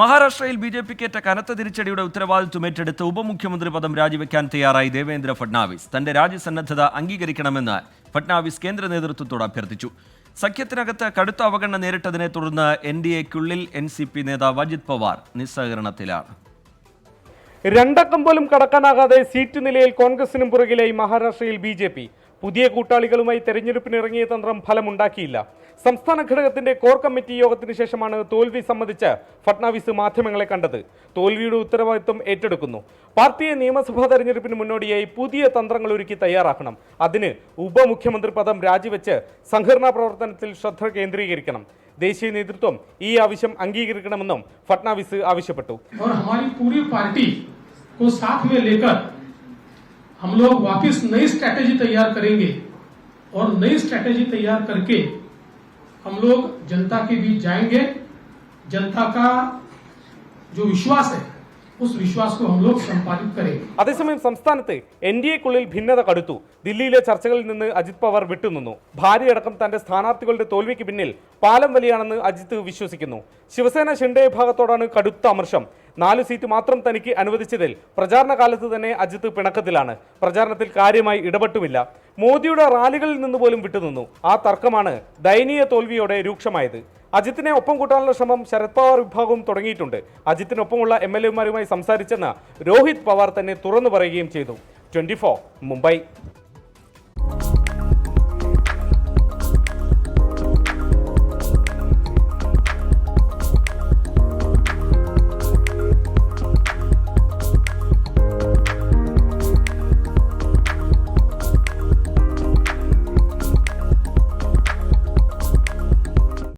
മഹാരാഷ്ട്രയിൽ B J പിക്കേറ്റ കനത്ത തിരിച്ചടിയുടെ ഉത്തരവാദിത്വം ഏറ്റെടുത്ത് ഉപമുഖ്യമന്ത്രി പദം രാജിവെക്കാൻ തയ്യാറായി ദേവേന്ദ്ര ഫഡ്നാവിസ്. തന്റെ രാജ്യസന്നദ്ധത അംഗീകരിക്കണമെന്ന് ഫഡ്നാവിസ് കേന്ദ്ര നേതൃത്വത്തോട് അഭ്യർത്ഥിച്ചു. സഖ്യത്തിനകത്ത് കടുത്ത അവഗണന നേരിട്ടതിനെ തുടർന്ന് എൻ ഡി എക്കുള്ളിൽ എൻ സി പി നേതാവ് അജിത് പവാർ നിസ്സഹകരണത്തിലാണ്. രണ്ടക്കം പോലും കടക്കാനാകാതെ സീറ്റ് നിലയിൽ കോൺഗ്രസിനും പുറകിലായി മഹാരാഷ്ട്രയിൽ ബി പുതിയ കൂട്ടാളികളുമായി തെരഞ്ഞെടുപ്പിനിറങ്ങിയ തന്ത്രം ഫലമുണ്ടാക്കിയില്ല. സംസ്ഥാന ഘടകത്തിന്റെ കോർ കമ്മിറ്റി യോഗത്തിന് ശേഷമാണ് തോൽവി സംബന്ധിച്ച് ഫട്നാവിസ് മാധ്യമങ്ങളെ കണ്ടത് തോൽവിയുടെ ഉത്തരവാദിത്വം ഏറ്റെടുക്കുന്നു പാർട്ടിയെ നിയമസഭാ തെരഞ്ഞെടുപ്പിന് മുന്നോടിയായി പുതിയ തന്ത്രങ്ങൾ ഒരുക്കി തയ്യാറാക്കണം അതിന് ഉപമുഖ്യമന്ത്രി പദം രാജിവെച്ച് സംഘടനാ പ്രവർത്തനത്തിൽ ശ്രദ്ധ കേന്ദ്രീകരിക്കണം ദേശീയ നേതൃത്വം ഈ ആവശ്യം അംഗീകരിക്കണമെന്നും ഫട്നാവിസ് ആവശ്യപ്പെട്ടു और हमारी पूरी पार्टी को साथ में लेकर हम लोग वापस नई स्ट्रैटेजी तैयार करेंगे और नई स्ट्रैटेजी तैयार करके हम लोग जनता के बीच जाएंगे जनता का जो विश्वास है उस विश्वास को हम लोग संपादित करेंगे അതേസമയം സംസ്ഥാനത്ത് എൻ ഡി എക്കുള്ളിൽ ഭിന്നത കടുത്തു ദില്ലിയിലെ ചർച്ചകളിൽ നിന്ന് അജിത് പവാർ വിട്ടുനിന്നു ഭാര്യയടക്കം തന്റെ സ്ഥാനാർത്ഥികളുടെ തോൽവിക്ക് പിന്നിൽ പാലം വലിയാണെന്ന് അജിത് വിശ്വസിക്കുന്നു ശിവസേന ഷിൻഡെ വിഭാഗത്തോടാണ് കടുത്ത അമർഷം നാല് സീറ്റ് മാത്രം തനിക്ക് അനുവദിച്ചതിൽ പ്രചാരണ കാലത്ത് തന്നെ അജിത്ത് പിണക്കത്തിലാണ്. പ്രചാരണത്തിൽ കാര്യമായി ഇടപെട്ടുമില്ല. മോദിയുടെ റാലികളിൽ നിന്ന് പോലും വിട്ടുനിന്നു. ആ തർക്കമാണ് ദയനീയ തോൽവിയോടെ രൂക്ഷമായത്. അജിത്തിനെ ഒപ്പം കൂട്ടാനുള്ള ശ്രമം ശരത് പവാർ വിഭാഗവും തുടങ്ങിയിട്ടുണ്ട്. അജിത്തിനൊപ്പമുള്ള എം എൽ എമാരുമായി സംസാരിച്ചെന്ന് രോഹിത് പവാർ തന്നെ തുറന്നു പറയുകയും ചെയ്തു. ട്വന്റി മുംബൈ.